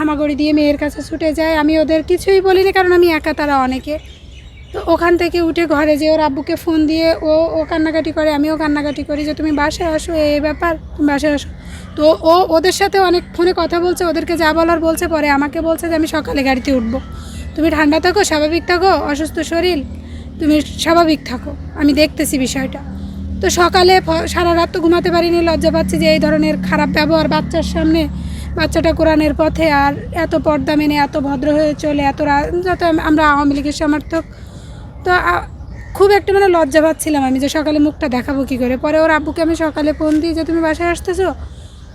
হামাগুড়ি দিয়ে মেয়ের কাছে ছুটে যায়। আমি ওদের কিছুই বলিনি, কারণ আমি একা তারা অনেকে। তো ওখান থেকে উঠে ঘরে যে ওর আব্বুকে ফোন দিয়ে ও ও কান্নাকাটি করে, আমিও কান্নাকাটি করি যে, তুমি বাসায় আসো এই ব্যাপার, তুমি বাসায় আসো। তো ও ওদের সাথে অনেক ফোনে কথা বলছে, ওদেরকে যা বলার বলছে, পরে আমাকে বলছে যে, আমি সকালে গাড়িতে উঠবো। তুমি ঠান্ডা থাকো, স্বাভাবিক থাকো, অসুস্থ শরীর, তুমি স্বাভাবিক থাকো। আমি দেখতেছি বিষয়টা। তো সকালে সারা রাত তো ঘুমাতে পারিনি, লজ্জা পাচ্ছি যে, এই ধরনের খারাপ ব্যবহার বাচ্চার সামনে বাচ্চাটা কোরআনের পথে আর এত পর্দা মেনে এত ভদ্র হয়ে চলে, এত যত আমরা আওয়ামী লীগের সমর্থক। তো খুব একটা মানে লজ্জা পাচ্ছিলাম আমি যে সকালে মুখটা দেখাবো কী করে। পরে ওর আব্বুকে আমি সকালে ফোন দিই যে, তুমি বাসায় আসতেছো?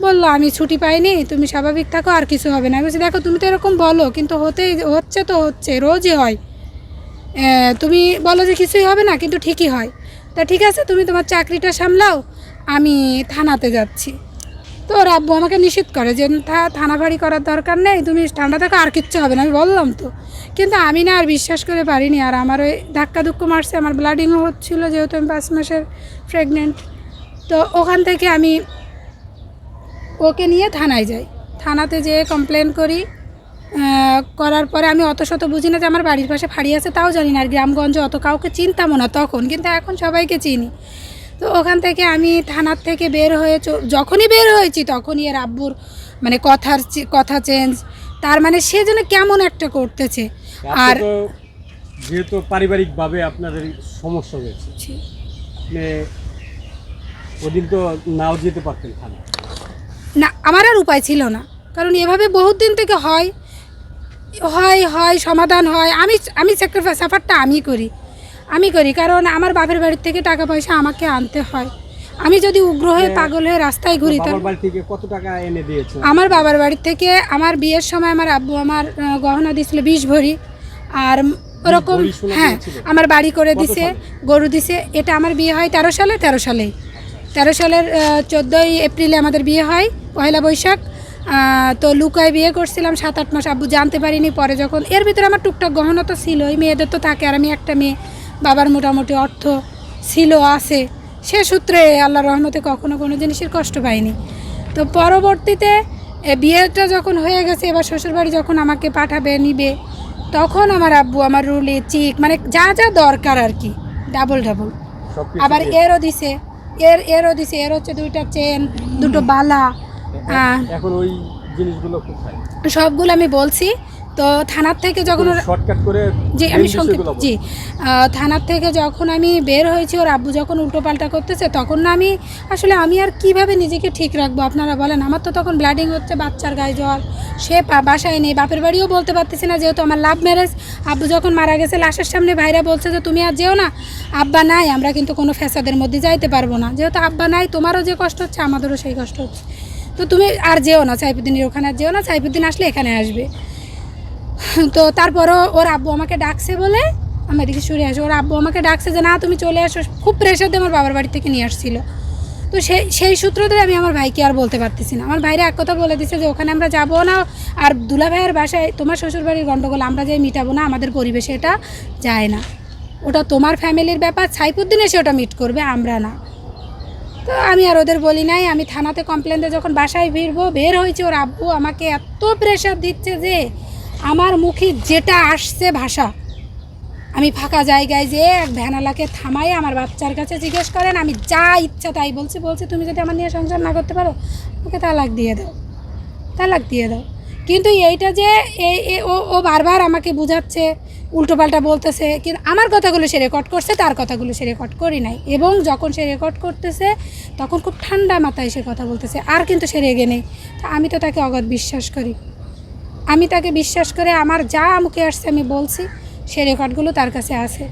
বলল, আমি ছুটি পাইনি, তুমি স্বাভাবিক থাকো, আর কিছু হবে না। বলছি, দেখো, তুমি তো এরকম বলো, কিন্তু হতেই হচ্ছে তো হচ্ছে, রোজই হয়। তুমি বলো যে, কিছুই হবে না, কিন্তু ঠিকই হয়। তা ঠিক আছে, তুমি তোমার চাকরিটা সামলাও, আমি থানাতে যাচ্ছি। তো ওর আব্বু আমাকে নিষেধ করে যে থা- থানা বাড়ি করার দরকার নেই, তুমি ঠান্ডা থাকো, আর কিচ্ছু হবে না। আমি বললাম তো। কিন্তু আমি না আর বিশ্বাস করে পারিনি, আর আমার ওই ধাক্কা দুক্ক মারছে, আমার ব্লাডিংও হচ্ছিল যেহেতু আমি পাঁচ মাসের প্রেগনেন্ট তো ওখান থেকে আমি ওকে নিয়ে থানায় যাই। থানাতে যেয়ে কমপ্লেন করি করার পরে আমি অত শত বুঝি না যে আমার বাড়ির পাশে ফাঁড়ি আছে, তাও জানি না। আর গ্রামগঞ্জে অত কাউকে চিনতামও না তখন, কিন্তু এখন সবাইকে চিনি। তো ওখান থেকে আমি থানার থেকে বের হয়ে যখনই বের হয়েছি তখনই এর আব্বুর মানে কথার কথা চেঞ্জ তার মানে সে যেন কেমন একটা করতেছে। আর আর যেহেতু পারিবারিকভাবে আপনাদের সমস্যা হয়েছে ওদিন তো নাও যেতে পারতেন থানা না আমার আর উপায় ছিল না। কারণ এভাবে বহুত দিন থেকে হয় হয় হয় সমাধান হয়। আমি আমি স্যাক্রিফাইস সাফারটা আমি করি। আমি করি কারণ আমার বাপের বাড়ির থেকে টাকা পয়সা আমাকে আনতে হয়। আমি যদি উগ্র হয়ে পাগল হয়ে রাস্তায় ঘুরি কত টাকা এনে দিয়েছে? আমার বাবার বাড়ির থেকে আমার বিয়ের সময় আমার আব্বু আমার গহনা দিয়েছিল বিষ ভরি। আর ওরকম হ্যাঁ আমার বাড়ি করে দিছে গরু দিছে। এটা আমার বিয়ে হয় তেরো সালে তেরো সালে। তেরো সালের চোদ্দোই এপ্রিলে আমাদের বিয়ে হয় পয়লা বৈশাখ। তো লুকায় বিয়ে করছিলাম সাত আট মাস। আব্বু জানতে পারিনি পরে যখন। এর ভিতরে আমার টুকটাক গহনা তো ছিলই মেয়েদের তো থাকে আর আমি একটা মেয়ে। বাবার মোটামুটি অর্থ ছিল আছে। সে সূত্রে আল্লাহ রহমতে কখনো কোনো জিনিসের কষ্ট পাইনি। তো পরবর্তীতে এ, বিয়েটা যখন হয়ে গেছে এবার শ্বশুরবাড়ি যখন আমাকে পাঠাবে নিবে তখন আমার আব্বু আমার রুলি চিক মানে যা যা দরকার আর কি ডাবল ডাবল। আবার এরও দিছে এর এরও দিছে এর হচ্ছে দুইটা চেন দুটো বালা আহ, এখন ওই জিনিসগুলো সবগুলো আমি বলছি তো থানার থেকে যখন ওরা শর্টকাট করে জি আমি। জি থানার থেকে যখন আমি বের হয়েছি ওর আব্বু যখন উল্টোপাল্টা করতেছে তখন না আমি আসলে আমি আর কীভাবে নিজেকে ঠিক রাখব? আপনারা বলেন আমার তো তখন ব্লাডিং হচ্ছে বাচ্চার গায়ে জ্বর। সে বাসায় নেই বাপের বাড়িও বলতে পারতেছি না যেহেতু আমার লাভ ম্যারেজ আব্বু যখন মারা গেছে লাশের সামনে ভাইরা বলছে যে তুমি আর যেও না। আব্বা নাই আমরা কিন্তু কোনো ফ্যাসাদের মধ্যে যাইতে পারব না। যেহেতু আব্বা নাই তোমারও যে কষ্ট হচ্ছে আমাদেরও সেই কষ্ট হচ্ছে। তো তুমি আর যেও না সাইফুদ্দিনের ওখানে আর যেও না সাইফুদ্দিন আসলে এখানে আসবে। তো তারপরও ওর আব্বু আমাকে ডাকছে বলে আমি এদিকে সরে আসি। ওর আব্বু আমাকে ডাকছে যে, না, তুমি চলে আসো। খুব প্রেশার দিয়ে আমার বাবার বাড়ি থেকে নিয়ে আসছিল। তো সেই সেই সূত্র ধরে আমি আমার ভাইকে আর বলতে পারতেছি না। আমার ভাইরা এক কথা বলে দিচ্ছে যে, ওখানে আমরা যাব না। আর দুলা ভাইয়ের বাসায় তোমার শ্বশুর বাড়ির গণ্ডগোল আমরা যাই মিটাবো না, আমাদের পরিবেশে এটা যায় না। ওটা তোমার ফ্যামিলির ব্যাপার। সাইফুদ্দিন এসে ওটা মিট করবে, আমরা না। তো আমি আর ওদের বলি নাই। আমি থানাতে কমপ্লেন দিয়ে যখন বাসায় ফিরবো, বের হয়েছে। ওর আব্বু আমাকে এত প্রেশার দিচ্ছে যে আমার মুখে যেটা আসছে ভাষা। আমি ফাঁকা জায়গায় যে এক ভ্যানালাকে থামাই আমার বাচ্চার কাছে জিজ্ঞেস করেন, আমি যা ইচ্ছা তাই বলছি বলছি, তুমি যদি আমার নিয়ে সংসার না করতে পারো, ওকে তালাক দিয়ে দাও, তালাক দিয়ে দাও। কিন্তু এইটা যে এই ও ও বারবার আমাকে বুঝাচ্ছে, উল্টোপাল্টা বলতেছে, কিন্তু আমার কথাগুলো সে রেকর্ড করছে, তার কথাগুলো সে রেকর্ড করি নাই। এবং যখন সে রেকর্ড করতেছে, তখন খুব ঠান্ডা মাথায় সে কথা বলতেছে, আর কিন্তু সে রেগে নেই। তা আমি তো তাকে অগাধ বিশ্বাস করি। আমি তাকে বিশ্বাস করে আমার যা মুখে আসছে আমি বলছি, সে রেকর্ডগুলো তার কাছে আছে।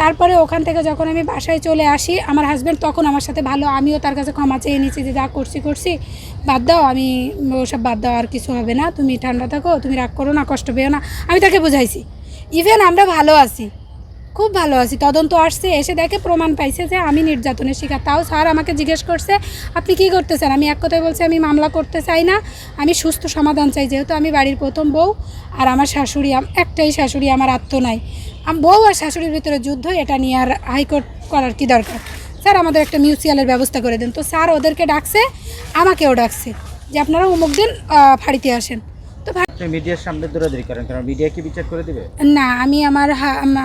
তারপরে ওখান থেকে যখন আমি বাসায় চলে আসি, আমার হাজব্যান্ড তখন আমার সাথে ভালো, আমিও তার কাছে ক্ষমা চেয়ে নিয়েছি যে যা করছি করছি। বাদ দাও, আমি ওসব বাদ দাও, আর কিছু হবে না। তুমি ঠান্ডা থাকো, তুমি রাগ করো না, কষ্ট পেও না। আমি তাকে বুঝাইছি। ইভেন আমরা ভালো আছি। খুব ভালো আছি। তদন্ত আসছে, এসে দেখে প্রমাণ পাইছে যে আমি নির্যাতনের শিকার। তাও স্যার আমাকে জিজ্ঞেস করছে, আপনি কি করতেছেন? আমি এক কথায় বলছি, আমি মামলা করতে চাই না। আমি সুস্থ সমাধান চাই, যেহেতু আমি বাড়ির প্রথম বউ আর আমার শাশুড়ি একটাই শাশুড়ি আমার আত্ম নাই। আম- বউ আর শাশুড়ির ভিতরে যুদ্ধ, এটা নিয়ে আর হাইকোর্ট করার কি দরকার? স্যার, আমাদের একটা মিউচুয়ালের ব্যবস্থা করে দেন। তো স্যার ওদেরকে ডাকছে, আমাকেও ডাকছে। যে আপনারা অমুক দিন ফাঁড়িতে আসেন। তো মিডিয়ার সামনে দৌড়াদৌড়ি করেন কারণ মিডিয়া কি বিচার করে দিবে? না আমি আমার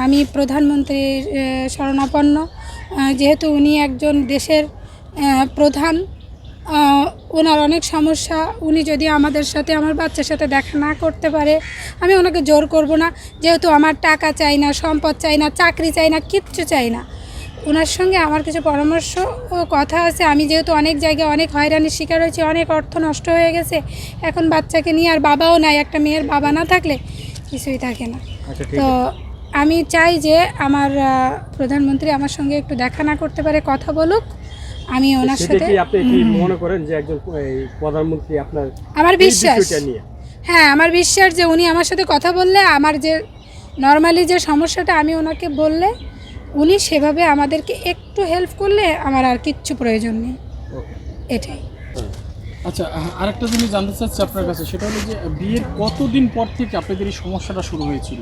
আমি প্রধানমন্ত্রীর শরণাপন্ন। যেহেতু উনি একজন দেশের প্রধান ওনার অনেক সমস্যা। উনি যদি আমাদের সাথে আমার বাচ্চার সাথে দেখা না করতে পারে আমি ওনাকে জোর করব না। যেহেতু আমার টাকা চাই না সম্পদ চাই না চাকরি চাই না কিচ্ছু চাই না। ওনার সঙ্গে আমার কিছু পরামর্শ ও কথা আছে। আমি যেহেতু অনেক জায়গায় অনেক হয়রানির শিকার হয়েছি অনেক অর্থ নষ্ট হয়ে গেছে। এখন বাচ্চাকে নিয়ে আর বাবাও নাই একটা মেয়ের বাবা না থাকলে কিছুই থাকে না। আচ্ছা তো আমি চাই যে আমার প্রধানমন্ত্রী আমার সঙ্গে একটু দেখা না করতে পারে কথা বলুক। আমি ওনার সাথে আপনি কি মনে করেন যে একজন প্রধানমন্ত্রী আপনার আমার বিশ্বাস। হ্যাঁ আমার বিশ্বাস যে উনি আমার সাথে কথা বললে আমার যে নর্মালি যে সমস্যাটা আমি ওনাকে বললে উনি সেভাবে আমাদেরকে একটু হেল্প করলে আমার আর কিচ্ছু প্রয়োজন নেই। এটাই। আচ্ছা আরেকটা জিনিস জানতে চাচ্ছি আপনার কাছে সেটা হলো যে বিয়ের কতদিন পর থেকে আপনাদের এই সমস্যাটা শুরু হয়েছিল?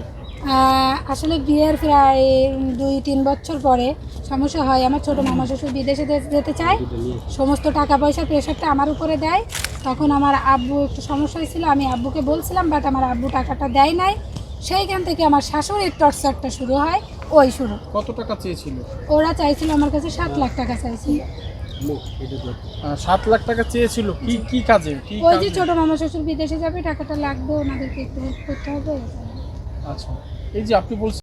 আসলে বিয়ের প্রায় দুই তিন বছর পরে সমস্যা হয়। আমার ছোটো মামা শ্বশুর বিদেশে যেতে চায় সমস্ত টাকা পয়সা প্রেশারটা আমার উপরে দেয়। তখন আমার আব্বু একটু সমস্যা হয়েছিল আমি আব্বুকে বলছিলাম বাট আমার আব্বু টাকাটা দেয় নাই। সেইখান থেকে আমার শাশুড়ির টর্চারটা শুরু হয় ওই শুরু। কত টাকা চেয়েছিল? ওরা চাইছিল আমার কাছে সাত লাখ টাকা চাইছিল। সাত লাখ টাকা চেয়েছিল কি কি কাজে ওই যে ছোটো মামা শ্বশুর বিদেশে যাবে টাকাটা লাগবে ওনাদেরকে একটু করতে হবে। আচ্ছা এই যে আপনি বলছেন